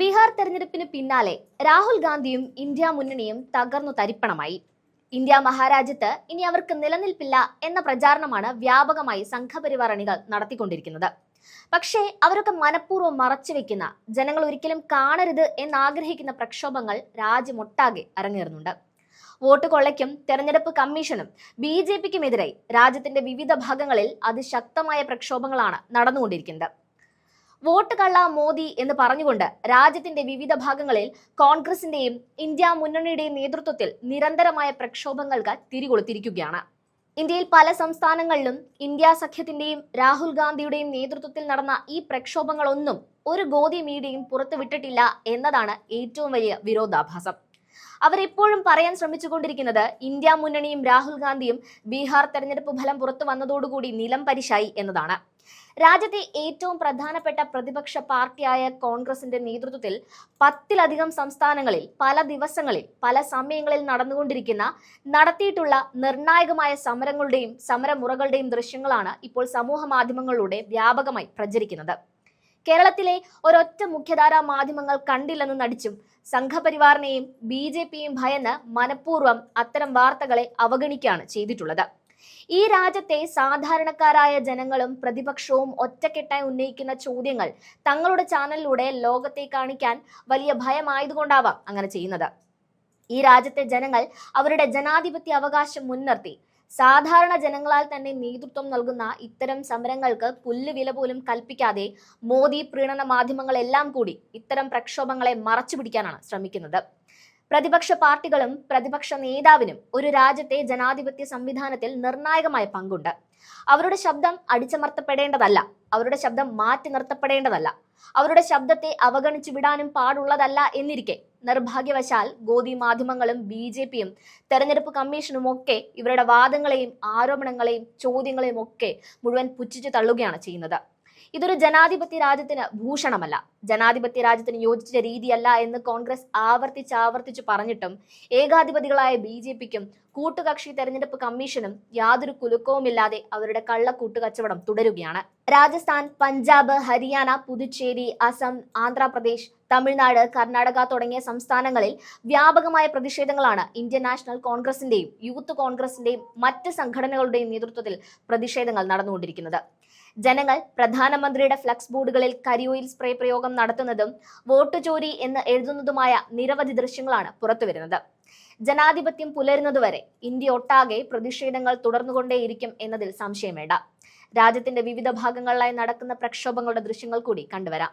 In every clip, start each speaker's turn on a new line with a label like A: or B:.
A: ബീഹാർ തെരഞ്ഞെടുപ്പിന് പിന്നാലെ രാഹുൽ ഗാന്ധിയും ഇന്ത്യ മുന്നണിയും തകർന്നു തരിപ്പണമായി. ഇന്ത്യ മഹാരാജ്യത്ത് ഇനി അവർക്ക് നിലനിൽപ്പില്ല എന്ന പ്രചാരണമാണ് വ്യാപകമായി സംഘപരിവാർ അണികൾ നടത്തിക്കൊണ്ടിരിക്കുന്നത്. പക്ഷേ അവരൊക്കെ മനഃപൂർവം മറച്ചുവെക്കുന്ന ജനങ്ങൾ ഒരിക്കലും കാണരുത് എന്നാഗ്രഹിക്കുന്ന പ്രക്ഷോഭങ്ങൾ രാജ്യമൊട്ടാകെ അരങ്ങേറുന്നുണ്ട്. വോട്ട് കൊള്ളയ്ക്കും തെരഞ്ഞെടുപ്പ് കമ്മീഷനും ബി ജെ പിക്കുമെതിരെ രാജ്യത്തിന്റെ വിവിധ ഭാഗങ്ങളിൽ അതിശക്തമായ പ്രക്ഷോഭങ്ങളാണ് നടന്നുകൊണ്ടിരിക്കുന്നത്. വോട്ട് കള്ള മോദി എന്ന് പറഞ്ഞുകൊണ്ട് രാജ്യത്തിന്റെ വിവിധ ഭാഗങ്ങളിൽ കോൺഗ്രസിന്റെയും ഇന്ത്യ മുന്നണിയുടെയും നേതൃത്വത്തിൽ നിരന്തരമായ പ്രക്ഷോഭങ്ങൾക്ക് തിരികൊളുത്തിരിക്കുകയാണ് ഇന്ത്യയിൽ പല സംസ്ഥാനങ്ങളിലും ഇന്ത്യ സഖ്യത്തിന്റെയും രാഹുൽ ഗാന്ധിയുടെയും നേതൃത്വത്തിൽ നടന്ന ഈ പ്രക്ഷോഭങ്ങളൊന്നും ഒരു ഗോതി മീഡിയയും പുറത്തുവിട്ടിട്ടില്ല എന്നതാണ് ഏറ്റവും വലിയ വിരോധാഭാസം. അവരെപ്പോഴും പറയാൻ ശ്രമിച്ചുകൊണ്ടിരിക്കുന്നത് ഇന്ത്യ മുന്നണിയും രാഹുൽ ഗാന്ധിയും ബീഹാർ തെരഞ്ഞെടുപ്പ് ഫലം പുറത്തു വന്നതോടുകൂടി നിലം പരിശായി എന്നതാണ്. രാജ്യത്തെ ഏറ്റവും പ്രധാനപ്പെട്ട പ്രതിപക്ഷ പാർട്ടിയായ കോൺഗ്രസിന്റെ നേതൃത്വത്തിൽ പത്തിലധികം സംസ്ഥാനങ്ങളിൽ പല ദിവസങ്ങളിൽ പല സമയങ്ങളിൽ നടന്നുകൊണ്ടിരിക്കുന്ന നടത്തിയിട്ടുള്ള നിർണായകമായ സമരങ്ങളുടെയും സമരമുറകളുടെയും ദൃശ്യങ്ങളാണ് ഇപ്പോൾ സമൂഹ മാധ്യമങ്ങളിലൂടെ വ്യാപകമായി പ്രചരിക്കുന്നത്. കേരളത്തിലെ ഒരൊറ്റ മുഖ്യധാരാ മാധ്യമങ്ങൾ കണ്ടില്ലെന്ന് നടിച്ചും സംഘപരിവാറിനെയും ബി ജെ പിയും ഭയന്ന് മനഃപൂർവം അത്തരം വാർത്തകളെ അവഗണിക്കുകയാണ് ചെയ്തിട്ടുള്ളത്. ഈ രാജ്യത്തെ സാധാരണക്കാരായ ജനങ്ങളും പ്രതിപക്ഷവും ഒറ്റക്കെട്ടായി ഉന്നയിക്കുന്ന ചോദ്യങ്ങൾ തങ്ങളുടെ ചാനലിലൂടെ ലോകത്തെ കാണിക്കാൻ വലിയ ഭയമായതുകൊണ്ടാവാം അങ്ങനെ ചെയ്യുന്നത്. ഈ രാജ്യത്തെ ജനങ്ങൾ അവരുടെ ജനാധിപത്യ അവകാശം മുൻനിർത്തി സാധാരണ ജനങ്ങളാൽ തന്നെ നേതൃത്വം നൽകുന്ന ഇത്തരം സമരങ്ങൾക്ക് പുല്ല് വില പോലും കൽപ്പിക്കാതെ മോദി പ്രീണന മാധ്യമങ്ങളെല്ലാം കൂടി ഇത്തരം പ്രക്ഷോഭങ്ങളെ മറച്ചു പിടിക്കാനാണ് ശ്രമിക്കുന്നത്. പ്രതിപക്ഷ പാർട്ടികളും പ്രതിപക്ഷ നേതാവിനും ഒരു രാജ്യത്തെ ജനാധിപത്യ സംവിധാനത്തിൽ നിർണായകമായ പങ്കുണ്ട്. അവരുടെ ശബ്ദം അടിച്ചമർത്തപ്പെടേണ്ടതല്ല. അവരുടെ ശബ്ദം മാറ്റി നിർത്തപ്പെടേണ്ടതല്ല. അവരുടെ ശബ്ദത്തെ അവഗണിച്ചു വിടാനും പാടുള്ളതല്ല എന്നിരിക്കെ നിർഭാഗ്യവശാൽ ഗോദി മാധ്യമങ്ങളും ബി ജെ പിയും തെരഞ്ഞെടുപ്പ് കമ്മീഷനും ഒക്കെ ഇവരുടെ വാദങ്ങളെയും ആരോപണങ്ങളെയും ചോദ്യങ്ങളെയും ഒക്കെ മുഴുവൻ പുച്ഛിച്ചു തള്ളുകയാണ് ചെയ്യുന്നത്. ഇതൊരു ജനാധിപത്യ രാജ്യത്തിന് ഭൂഷണമല്ല. ജനാധിപത്യ രാജ്യത്തിന് യോജിച്ച രീതിയല്ല എന്ന് കോൺഗ്രസ് ആവർത്തിച്ച് ആവർത്തിച്ച് പറഞ്ഞിട്ടും ഏകാധിപതികളായ ബി ജെ പിക്കും കൂട്ടുകക്ഷി തെരഞ്ഞെടുപ്പ് കമ്മീഷനും യാതൊരു കുലുക്കവുമില്ലാതെ അവരുടെ കള്ളക്കൂട്ട് കച്ചവടം തുടരുകയാണ്. രാജസ്ഥാൻ പഞ്ചാബ് ഹരിയാന പുതുച്ചേരി അസം ആന്ധ്രാപ്രദേശ് തമിഴ്നാട് കർണാടക തുടങ്ങിയ സംസ്ഥാനങ്ങളിൽ വ്യാപകമായ പ്രതിഷേധങ്ങളാണ് ഇന്ത്യൻ നാഷണൽ കോൺഗ്രസിന്റെയും യൂത്ത് കോൺഗ്രസിന്റെയും മറ്റ് സംഘടനകളുടെയും നേതൃത്വത്തിൽ പ്രതിഷേധങ്ങൾ നടന്നുകൊണ്ടിരിക്കുന്നത്. ജനങ്ങൾ പ്രധാനമന്ത്രിയുടെ ഫ്ലക്സ് ബോർഡുകളിൽ കരിയോയിൽ സ്പ്രേ പ്രയോഗം നടത്തുന്നതും വോട്ട് ചോരി എന്ന് എഴുതുന്നതുമായ നിരവധി ദൃശ്യങ്ങളാണ് പുറത്തുവരുന്നത്. ജനാധിപത്യം പുലരുന്നതുവരെ ഇന്ത്യ ഒട്ടാകെ പ്രതിഷേധങ്ങൾ തുടർന്നുകൊണ്ടേയിരിക്കും എന്നതിൽ സംശയം വേണ്ട രാജ്യത്തിന്റെ വിവിധ ഭാഗങ്ങളിലായി നടക്കുന്ന പ്രക്ഷോഭങ്ങളുടെ ദൃശ്യങ്ങൾ കൂടി കണ്ടുവരാം.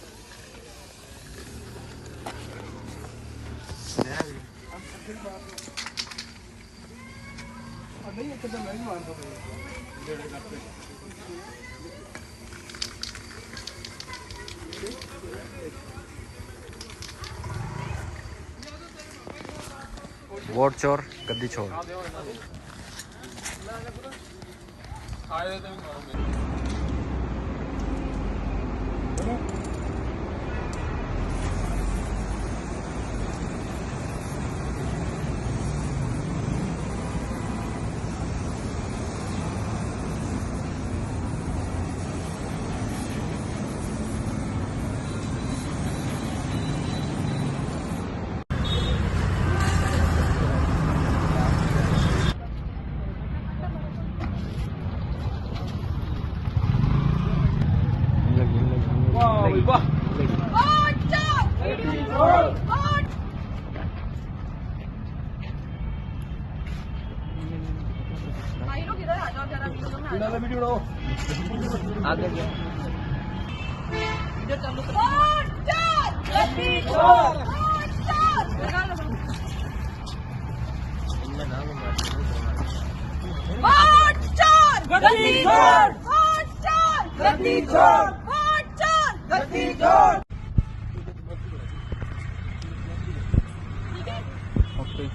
B: वोट चोर
C: गद्दी चोर।
B: बिना आगे ओके